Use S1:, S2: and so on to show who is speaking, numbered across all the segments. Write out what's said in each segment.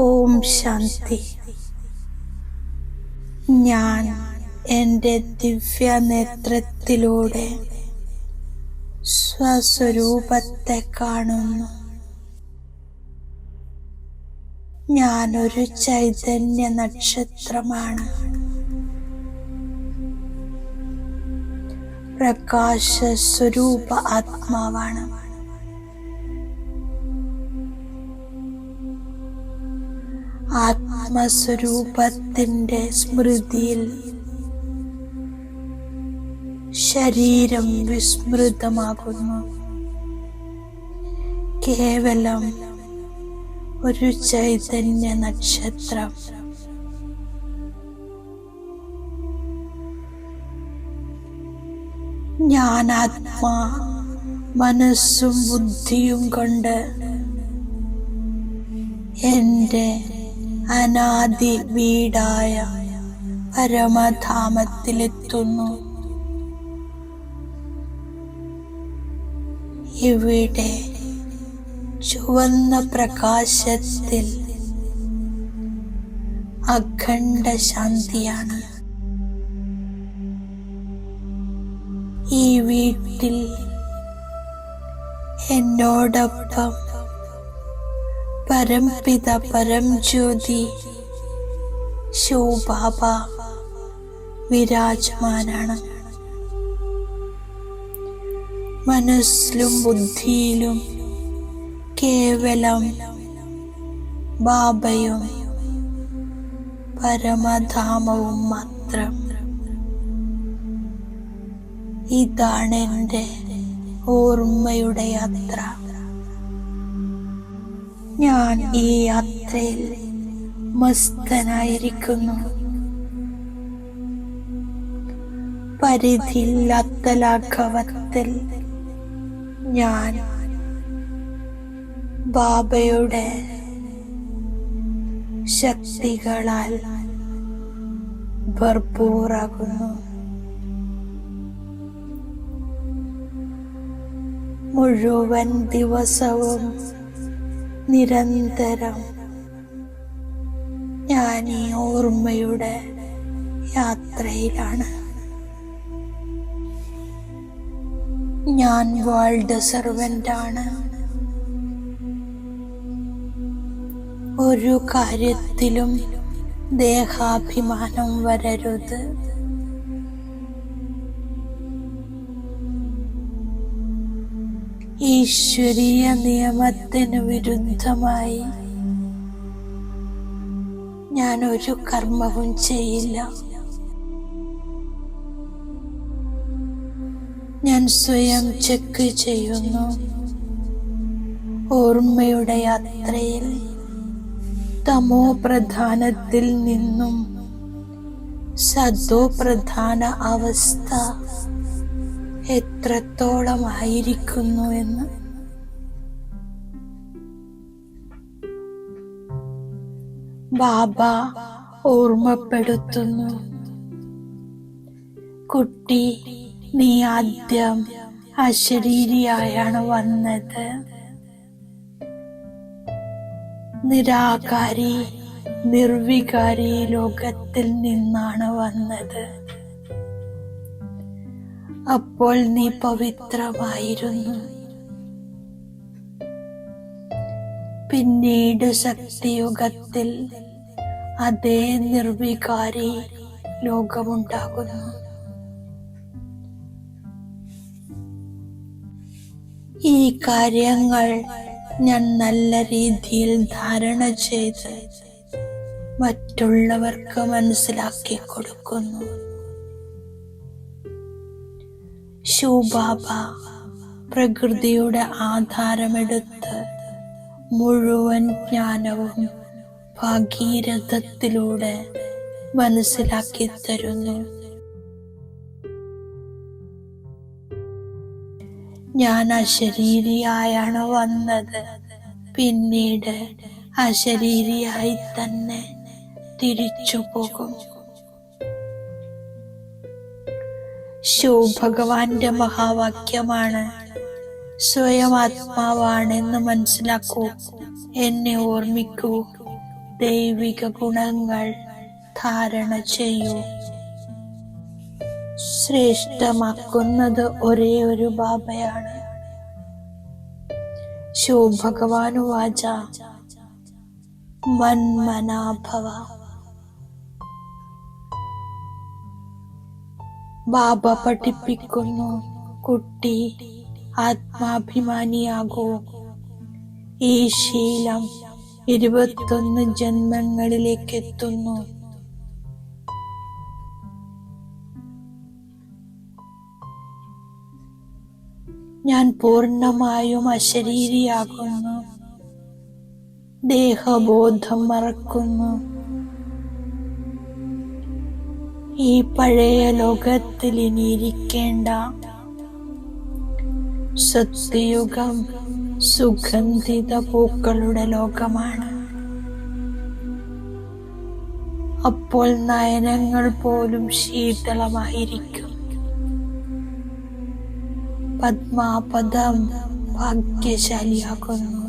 S1: ഓം ശാന്തി. ഞാൻ എന്റെ ദിവ്യ നേത്രത്തിലൂടെ സ്വസ്വരൂപത്തെ കാണുന്നു. ഞാനൊരു ചൈതന്യ നക്ഷത്രമാണ്. പ്രകാശ സ്വരൂപ ആത്മാവാണ്. ആത്മസ്വരൂപത്തിന്റെ സ്മൃതിയിൽ ശരീരം വിസ്മൃതമാകുന്നു. കേവലം ഒരു ചൈതന്യ നക്ഷത്രം. ഞാനാത്മാ മനസ്സും ബുദ്ധിയും കൊണ്ട് എന്റെ അനാദി വീടായ പരമധാമത്തിലെത്തുന്നു. ഇവിടെ ചുവന്ന പ്രകാശത്തിൽ അഖണ്ഡ ശാന്തിയാണ്. ഈ വീട്ടിൽ എന്നോടൊപ്പം പരംപിത പരം ജ്യോതി ശോഭാബ വിരാജമാനാണ് മനസ്സിലും ബുദ്ധിയിലും കേവലം ബാബയും പരമധാമവും മാത്രം. ഇതാണ് എന്റെ ഓർമ്മയുടെ യാത്ര. ഞാൻ ഈ യാത്രയിൽ മസ്തനായിരിക്കുന്നു. പരിധിയില്ലാത്ത ലാഘവത്തിൽ ഞാൻ ബാബയുടെ ശക്തികളാൽ ഭർപൂറാകുന്നു. മുഴുവൻ ദിവസവും നിരന്തരം ഞാൻ ഈ ഓർമ്മയുടെ യാത്രയിലാണ്. ഞാൻ വേൾഡ് സെർവന്റ് ആണ്. ഒരു കാര്യത്തിലും ദേഹാഭിമാനം വരരുത്. ഈശ്വരീയ നിയമത്തിന് വിരുദ്ധമായി. ഞാൻ ഒരു കർമ്മവും ചെയ്യില്ല. ഞാൻ സ്വയം ചെക്ക് ചെയ്യുന്നു. ഓർമ്മയുടെ യാത്രയിൽ തമോ പ്രധാനത്തിൽ നിന്നും സദോ പ്രധാന അവസ്ഥ. എത്രത്തോളമായിരിക്കുന്നു എന്ന്. ബാബ ഓർമ്മപ്പെടുത്തുന്നു. കുട്ടി നീ ആദ്യം അശരീരിയായാണ് വന്നത്. നിരാകാരി നിർവികാരി ലോകത്തിൽ നിന്നാണ് വന്നത്. അപ്പോൾ നീ പവിത്രമായിരുന്നു. പിന്നീട് ശക്തിയുഗത്തിൽ അതേ നിർവികാരി ലോകമുണ്ടാകുന്നു. ഈ കാര്യങ്ങൾ ഞാൻ നല്ല രീതിയിൽ ധാരണ ചെയ്ത് മറ്റുള്ളവർക്ക് മനസ്സിലാക്കി കൊടുക്കുന്നു. ശിവബാബ പ്രകൃതിയുടെ ആധാരമെടുത്ത് മുഴുവൻ ജ്ഞാനവും ഭാഗീരഥത്തിലൂടെ മനസ്സിലാക്കി തരുന്നു. ഞാൻ അശരീരിയായാണ് വന്നത്. പിന്നീട് അശരീരിയായി തന്നെ തിരിച്ചു പോകും ശിവ് ഭഗവാന്റെ മഹാവാക്യമാണ്. സ്വയം ആത്മാവാണെന്ന് മനസ്സിലാക്കൂ. എന്നെ ഓർമ്മിക്കൂ. ദൈവിക ഗുണങ്ങൾ ധാരണ ചെയ്യൂ. ശ്രേഷ്ഠമാക്കുന്നത് ഒരേ ഒരു ബാബയാണ്. ശിവഭഗവാനുവാച മന്മനാഭവ. ബാബ പഠിപ്പിക്കുന്നു. കുട്ടി ആത്മാഭിമാനിയാകൂ. ഈ ശീലം ഇരുപത്തൊന്ന് ജന്മങ്ങളിലേക്ക് എത്തുന്നു ഞാൻ പൂർണമായും അശരീരിയാകുന്നു. ദേഹബോധം മറക്കുന്നു. ഈ പഴയ ലോകത്തിൽ ഇനിയിരിക്കേണ്ട സത്യയുഗം സുഗന്ധിത പൂക്കളുടെ ലോകമാണ്. അപ്പോൾ നയനങ്ങൾ പോലും ശീതളമായിരിക്കും. പത്മാപദം ഭാഗ്യശാലിയാകുന്നു.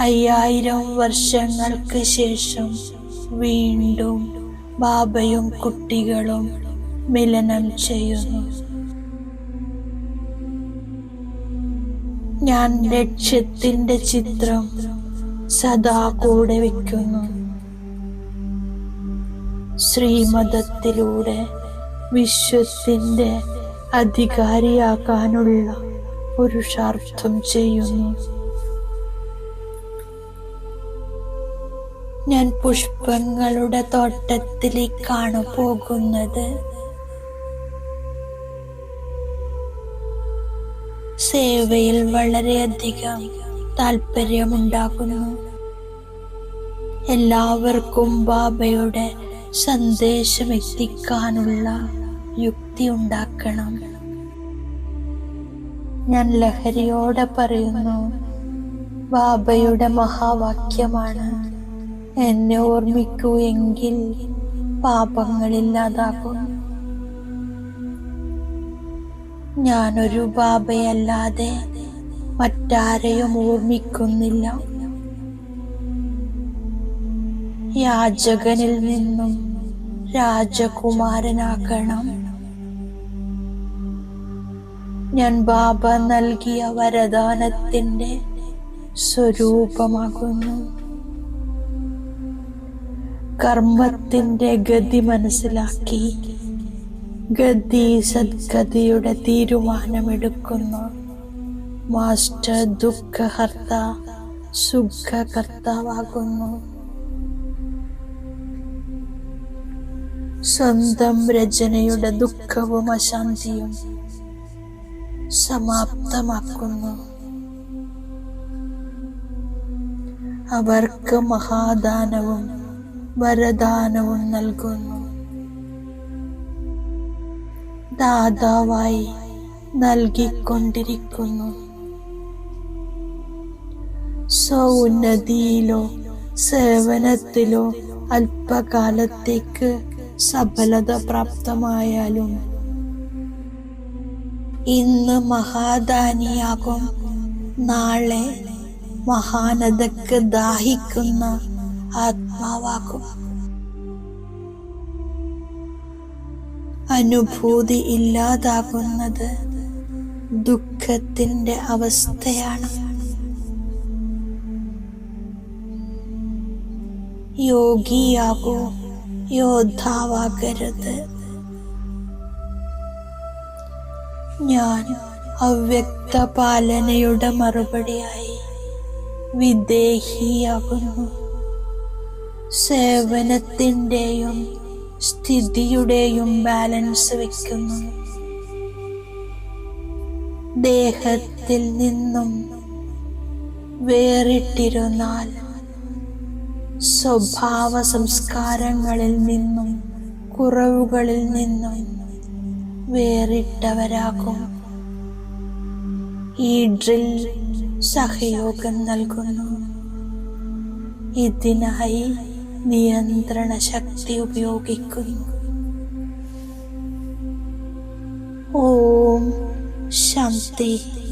S1: അയ്യായിരം വർഷങ്ങൾക്ക് ശേഷം വീണ്ടും ബാബയും കുട്ടികളും മിലനം ചെയ്യുന്നു. ഞാൻ ലക്ഷ്യത്തിന്റെ ചിത്രം സദാ കൂടെ വയ്ക്കുന്നു ശ്രീമതത്തിലൂടെ വിശ്വത്തിന്റെ അധികാരിയാക്കാനുള്ള പുരുഷാർത്ഥം ചെയ്യുന്നു. ഞാൻ പുഷ്പങ്ങളുടെ തോട്ടത്തിലേക്കാണ് പോകുന്നത്. സേവയിൽ വളരെയധികം താല്പര്യമുണ്ടാകുന്നു എല്ലാവർക്കും ബാബയുടെ സന്ദേശം എത്തിക്കാനുള്ള യുക്തി ഉണ്ടാക്കണം. ഞാൻ ലഹരിയോടെ പറയുന്നു ബാബയുടെ മഹാവാക്യമാണ് എന്നെ ഓർമ്മിക്കൂ എങ്കിൽ പാപങ്ങളില്ലാതാകും. ഞാനൊരു ബാബയല്ലാതെ മറ്റാരെയും ഓർമ്മിക്കുന്നില്ല. യാചകനിൽ നിന്നും രാജകുമാരനാകണം. ഞാൻ ബാബ നൽകിയ വരദാനത്തിന്റെ സ്വരൂപമാകുന്നു. കർമ്മത്തിന്റെ ഗതി മനസ്സിലാക്കി. ഗതി സദ്ഗതിയുടെ തീരുമാനമെടുക്കുന്നു. മാസ്റ്റർ ദുഃഖഹർത്ത സുഖകർത്താവാകുന്നു. സ്വന്തം രചനയുടെ ദുഃഖവും അശാന്തിയും സമാപ്തമാക്കുന്നു. അവർക്ക് മഹാദാനവും വരദാനവും നൽകുന്നു. ദാതാവായി നൽകിക്കൊണ്ടിരിക്കുന്നു. സൗന്നതിയിലോ സേവനത്തിലോ അല്പകാലത്തേക്ക് സഫലത പ്രാപ്തമായാലും ഇന്ന് മഹാദാനിയാകും. നാളെ മഹാനതക്ക് ദാഹിക്കുന്ന ആത്മാവാകും അനുഭൂതി ഇല്ലാതാകുന്നത് ദുഃഖത്തിന്റെ അവസ്ഥയാണ്. യോഗിയാകൂ യോദ്ധാവാകരുത്. ഞാൻ അവ്യക്ത പാലനയുടെ മറുപടിയായി വിദേഹിയാകുന്നു. സേവനത്തിന്റെയും സ്ഥിതിയുടെയും ബാലൻസ് വയ്ക്കുന്നു ദേഹത്തിൽ നിന്നും വേറിട്ടിരുന്നാൽ സ്വഭാവ സംസ്കാരങ്ങളിൽ നിന്നും കുറവുകളിൽ നിന്നും വേറിട്ടവരാകും. ഈ ഡ്രിൽ സഹയോഗം നൽകുന്നു. ഇതിനായി നിയന്ത്രണ ശക്തി ഉപയോഗിക്കുന്നു. ഓം ശാന്തി.